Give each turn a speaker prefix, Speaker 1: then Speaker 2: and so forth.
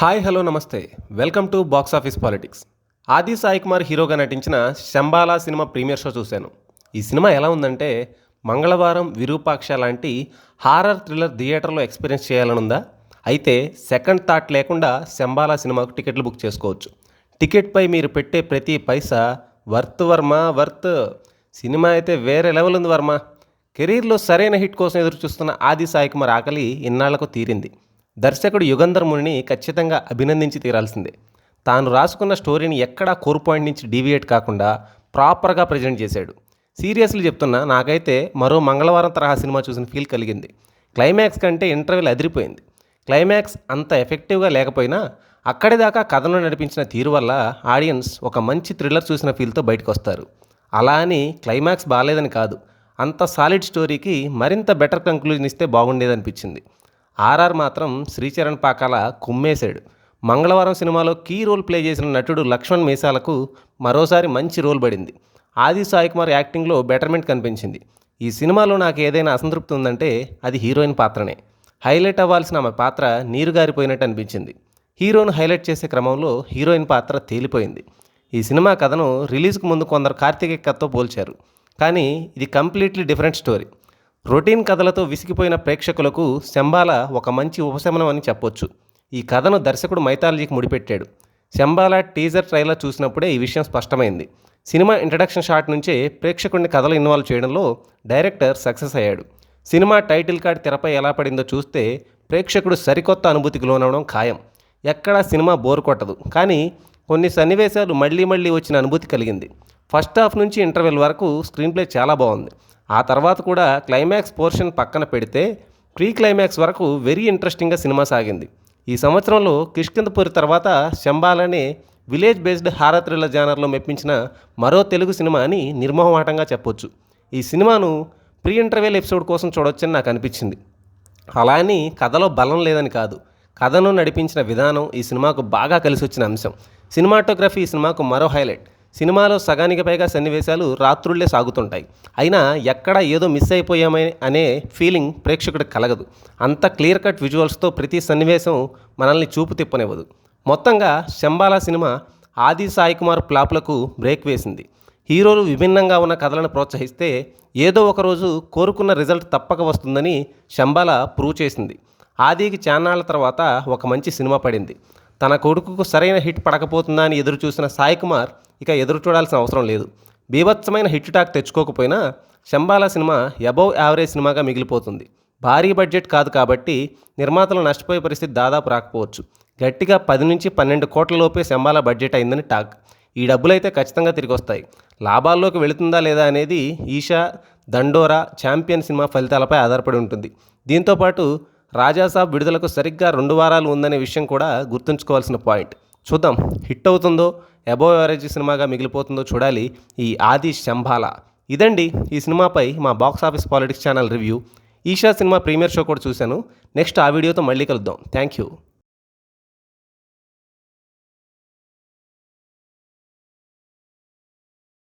Speaker 1: Hi hello namaste. Welcome to box office politics. Adi Sai Kumar హీరోగా నటించిన Shambhala cinema premiere show చూశాను. ఈ cinema ఎలా ఉందంటే మంగళవారం విరూపాక్ష లాంటి హారర్ థ్రిల్లర్ థియేటర్లో ఎక్స్పీరియన్స్ చేయాలనుందా? అయితే సెకండ్ థాట్ లేకుండా శంబాలా సినిమాకు టికెట్లు బుక్ చేసుకోవచ్చు. టికెట్పై మీరు పెట్టే ప్రతి పైసా వర్త్ వర్మ వర్త్. సినిమా అయితే వేరే లెవెల్ ఉంది వర్మ. కెరీర్లో సరైన హిట్ కోసం ఎదురు చూస్తున్న ఆది సాయి కుమార్ ఆకలి ఇన్నాళ్ళకు తీరింది. దర్శకుడు యుగంధర్ మునిని ఖచ్చితంగా అభినందించి తీరాల్సిందే. తాను రాసుకున్న స్టోరీని ఎక్కడా కోర్ పాయింట్ నుంచి డీవియేట్ కాకుండా ప్రాపర్గా ప్రజెంట్ చేశాడు. సీరియస్లీ చెప్తున్నా నాకైతే మరో మంగళవారం తరహా సినిమా చూసిన ఫీల్ కలిగింది. క్లైమాక్స్ కంటే ఇంటర్వెల్ అదిరిపోయింది. క్లైమాక్స్ అంత ఎఫెక్టివ్గా లేకపోయినా అక్కడి దాకా కథను నడిపించిన తీరు వల్ల ఆడియన్స్ ఒక మంచి థ్రిల్లర్ చూసిన ఫీల్తో బయటకు వస్తారు అలా అని క్లైమాక్స్ బాగాలేదని కాదు అంత సాలిడ్ స్టోరీకి మరింత బెటర్ కంక్లూజన్ ఇస్తే బాగుండేదనిపించింది. ఆర్ఆర్ మాత్రం శ్రీచరణ్ పాకాల కుమ్మేశాడు. మంగళవారం సినిమాలో కీ రోల్ ప్లే చేసిన నటుడు లక్ష్మణ్ మీసాలకు మరోసారి మంచి రోల్ పడింది. ఆది సాయి కుమార్ యాక్టింగ్లో బెటర్మెంట్ కనిపించింది. ఈ సినిమాలో నాకు ఏదైనా అసంతృప్తి ఉందంటే అది హీరోయిన్ పాత్రనే. హైలైట్ అవ్వాల్సిన ఆమె పాత్ర నీరుగారిపోయినట్టు అనిపించింది. హీరోను హైలైట్ చేసే క్రమంలో హీరోయిన్ పాత్ర తేలిపోయింది. ఈ సినిమా కథను రిలీజ్కు ముందు కొందరు కార్తీక కథతో పోల్చారు. కానీ ఇది కంప్లీట్లీ డిఫరెంట్ స్టోరీ. రొటీన్ కథలతో విసిగిపోయిన ప్రేక్షకులకు శంబాల ఒక మంచి ఉపశమనం అని చెప్పొచ్చు. ఈ కథను దర్శకుడు మైథాలజీకి ముడిపెట్టాడు. శంబాల టీజర్ ట్రైలర్ చూసినప్పుడే ఈ విషయం స్పష్టమైంది. సినిమా ఇంట్రడక్షన్ షాట్ నుంచే ప్రేక్షకుడిని కథలు ఇన్వాల్వ్ చేయడంలో డైరెక్టర్ సక్సెస్ అయ్యాడు. సినిమా టైటిల్ కార్డ్ తెరపై ఎలా పడిందో చూస్తే ప్రేక్షకుడు సరికొత్త అనుభూతికి లోనవడం ఖాయం. ఎక్కడా సినిమా బోర్ కొట్టదు. కానీ కొన్ని సన్నివేశాలు మళ్ళీ మళ్ళీ వచ్చిన అనుభూతి కలిగింది. ఫస్ట్ హాఫ్ నుంచి ఇంటర్వెల్ వరకు స్క్రీన్ ప్లే చాలా బాగుంది. ఆ తర్వాత కూడా క్లైమాక్స్ పోర్షన్ పక్కన పెడితే ప్రీ క్లైమాక్స్ వరకు వెరీ ఇంట్రెస్టింగ్గా సినిమా సాగింది. ఈ సంవత్సరంలో కిష్కిందపూరి తర్వాత శంబాలనే విలేజ్ బేస్డ్ హారత్రిల జానర్లో మెప్పించిన మరో తెలుగు సినిమా అని నిర్మోహమాటంగా చెప్పొచ్చు. ఈ సినిమాను ప్రీ ఇంటర్వెల్ ఎపిసోడ్ కోసం చూడొచ్చని నాకు అనిపించింది. అలా అని కథలో బలం లేదని కాదు. కథను నడిపించిన విధానం ఈ సినిమాకు బాగా కలిసి వచ్చిన అంశం. సినిమాటోగ్రఫీ ఈ సినిమాకు మరో హైలైట్. సినిమాలో సగానికి పైగా సన్నివేశాలు రాత్రుళ్ళే సాగుతుంటాయి. అయినా ఎక్కడ ఏదో మిస్ అయిపోయామే అనే ఫీలింగ్ ప్రేక్షకుడికి కలగదు. అంత క్లియర్ కట్ విజువల్స్తో ప్రతి సన్నివేశం మనల్ని చూపు తిప్పనివ్వదు. మొత్తంగా శంబాలా సినిమా ఆది సాయి కుమార్ ప్లాప్లకు బ్రేక్ వేసింది. హీరోలు విభిన్నంగా ఉన్న కథలను ప్రోత్సహిస్తే ఏదో ఒకరోజు కోరుకున్న రిజల్ట్ తప్పక వస్తుందని శంబాల ప్రూవ్ చేసింది. ఆదికి చాన్నాళ్ళ తర్వాత ఒక మంచి సినిమా పడింది. తన కొడుకుకు సరైన హిట్ పడకపోతుందా అని ఎదురు చూసిన సాయి కుమార్ ఇక ఎదురు చూడాల్సిన అవసరం లేదు. బీభత్సమైన హిట్ టాక్ తెచ్చుకోకపోయినా శంబాల సినిమా అబౌవ్ యావరేజ్ సినిమాగా మిగిలిపోతుంది. భారీ బడ్జెట్ కాదు కాబట్టి నిర్మాతలు నష్టపోయే పరిస్థితి దాదాపు రాకపోవచ్చు. గట్టిగా పది నుంచి పన్నెండు కోట్ల లోపే శంబాల బడ్జెట్ అయిందని టాక్. ఈ డబ్బులైతే ఖచ్చితంగా తిరిగి వస్తాయి లాభాల్లోకి వెళుతుందా లేదా అనేది ఈషా దండోరా ఛాంపియన్ సినిమా ఫలితాలపై ఆధారపడి ఉంటుంది. దీంతోపాటు రాజాసాబ్ విడుదలకు సరిగ్గా రెండు వారాలు ఉందనే విషయం కూడా గుర్తుంచుకోవాల్సిన పాయింట్. చూద్దాం. హిట్ అవుతుందో అబోవ్ యావరేజ్ సినిమాగా మిగిలిపోతుందో చూడాలి ఈ ఆది శంభాల. ఇదండి ఈ సినిమాపై మా box office politics channel review. Eesha cinema premiere show కూడా చూశాను. నెక్స్ట్ ఆ వీడియోతో మళ్ళీ కలుద్దాం. Thank you